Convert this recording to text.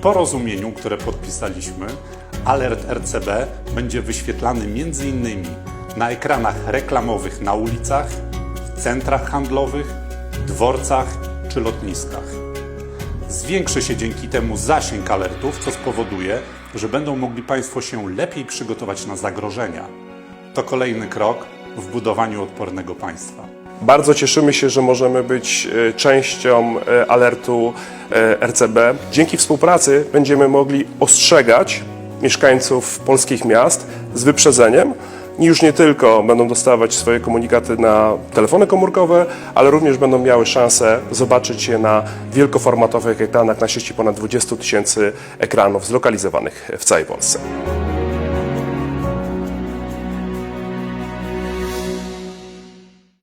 porozumieniu, które podpisaliśmy, alert RCB będzie wyświetlany m.in. na ekranach reklamowych na ulicach, w centrach handlowych, dworcach czy lotniskach. Zwiększy się dzięki temu zasięg alertów, co spowoduje, że będą mogli Państwo się lepiej przygotować na zagrożenia. To kolejny krok w budowaniu odpornego państwa. Bardzo cieszymy się, że możemy być e, częścią e, alertu e, RCB. Dzięki współpracy będziemy mogli ostrzegać mieszkańców polskich miast z wyprzedzeniem. Już nie tylko będą dostawać swoje komunikaty na telefony komórkowe, ale również będą miały szansę zobaczyć je na wielkoformatowych ekranach na sieci ponad 20 tysięcy ekranów zlokalizowanych w całej Polsce.